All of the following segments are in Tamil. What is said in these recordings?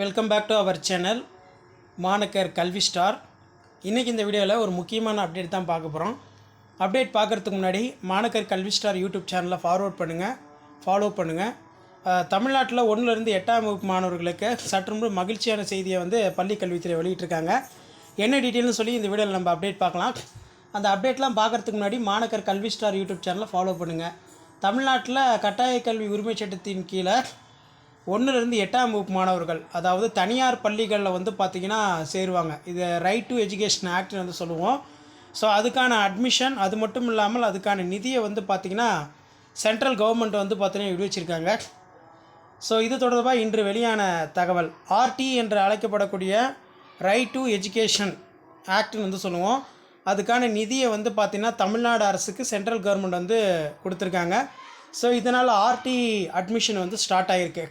Welcome back to our channel மாணக்கர் கல்வி ஸ்டார் இன்றைக்கி இந்த வீடியோவில் ஒரு முக்கியமான அப்டேட் தான் பார்க்க போகிறோம் அப்டேட் பார்க்குறதுக்கு முன்னாடி மாணக்கர் கல்வி ஸ்டார் யூடியூப் சேனலை ஃபார்வர்ட் பண்ணுங்கள் ஃபாலோ பண்ணுங்கள் தமிழ்நாட்டில் ஒன்றுலேருந்து எட்டாம் வகுப்பு மாணவர்களுக்கு சற்று மகிழ்ச்சியான செய்தியை வந்து பள்ளி கல்வித்துறை வெளியிட்டிருக்காங்க. என்ன டீட்டெயில்னு சொல்லி இந்த வீடியோவில் நம்ம அப்டேட் பார்க்கலாம். அந்த அப்டேட்லாம் பார்க்குறதுக்கு முன்னாடி மாணக்கர் கல்வி ஸ்டார் யூடியூப் சேனலை ஃபாலோ பண்ணுங்கள் தமிழ்நாட்டில் கட்டாய கல்வி உரிமைச் சட்டத்தின் கீழே ஒன்றுலேருந்து எட்டாம் வகுப்பு மாணவர்கள் அதாவது தனியார் பள்ளிகளில் வந்து பார்த்திங்கன்னா சேருவாங்க. இது ரைட் டு எஜுகேஷன் ஆக்ட்னு வந்து சொல்லுவோம். ஸோ அதுக்கான அட்மிஷன் அது மட்டும் இல்லாமல் அதுக்கான நிதியை வந்து பார்த்திங்கன்னா சென்ட்ரல் கவர்மெண்ட் வந்து பார்த்தீங்கன்னா விடுவிச்சிருக்காங்க. ஸோ இது தொடர்பாக இன்று வெளியான தகவல். ஆர்டி என்று அழைக்கப்படக்கூடிய ரைட் டு எஜுகேஷன் ஆக்ட்னு வந்து சொல்லுவோம். அதுக்கான நிதியை வந்து பார்த்திங்கன்னா தமிழ்நாடு அரசுக்கு சென்ட்ரல் கவர்மெண்ட் வந்து கொடுத்துருக்காங்க. ஸோ இதனால் ஆர்டி அட்மிஷன் வந்து ஸ்டார்ட் ஆகிருக்கு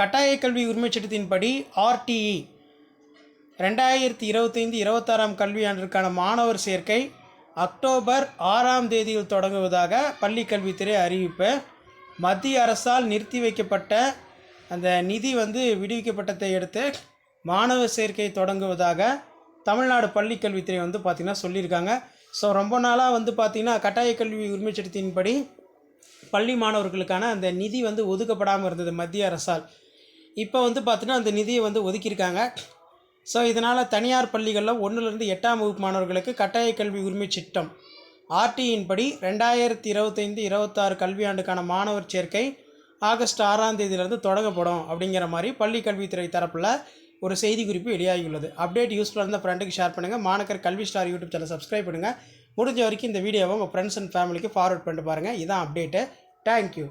கட்டாய கல்வி உரிமைச் சட்டத்தின்படி ஆர்டிஇ ரெண்டாயிரத்தி இருபத்தைந்து இருபத்தாறாம் கல்வியாண்டிற்கான மாணவர் சேர்க்கை அக்டோபர் ஆறாம் தேதியில் தொடங்குவதாக பள்ளி கல்வித்துறை அறிவிப்பு. மத்திய அரசால் நிறுத்தி வைக்கப்பட்ட அந்த நிதி வந்து விடுவிக்கப்பட்டதை அடுத்து மாணவர் சேர்க்கை தொடங்குவதாக தமிழ்நாடு பள்ளி கல்வித்துறை வந்து பார்த்திங்கன்னா சொல்லியிருக்காங்க. ஸோ ரொம்ப நாளாக வந்து பார்த்திங்கன்னா கட்டாய கல்வி உரிமைச் சட்டத்தின்படி பள்ளி மாணவர்களுக்கான அந்த நிதி வந்து ஒதுக்கப்படாமல் இருந்தது மத்திய அரசால். இப்போ வந்து பார்த்தீங்கன்னா அந்த நிதியை வந்து ஒதுக்கியிருக்காங்க. ஸோ இதனால் தனியார் பள்ளிகளில் ஒன்றுலேருந்து எட்டாம் வகுப்பு மாணவர்களுக்கு கட்டாய கல்வி உரிமை திட்டம் ஆர்டியின் படி ரெண்டாயிரத்தி இருபத்தைந்து இருபத்தாறு கல்வியாண்டுக்கான மாணவர் சேர்க்கை ஆகஸ்ட் ஆறாம் தேதியிலேருந்து தொடங்கப்படும் அப்படிங்கிற மாதிரி பள்ளி கல்வித்துறை தரப்பில் ஒரு செய்தி குறிப்பு வெளியாகியுள்ளது அப்டேட் யூஸ்ஃபுல்லாக இருந்தால் ஃப்ரெண்டுக்கு ஷேர் பண்ணுங்கள் மாணக்கர் கல்வி ஸ்டார் யூடியூப் சேனல் சப்ஸ்கிரைப் பண்ணுங்கள் முடிஞ்ச வரைக்கும் இந்த வீடியோவை உங்கள் ஃப்ரெண்ட்ஸ் அண்ட் ஃபேமிலிக்கு ஃபார்வர்ட் பண்ணிட்டு பாருங்கள் இதான் அப்டேட்டு தேங்க்யூ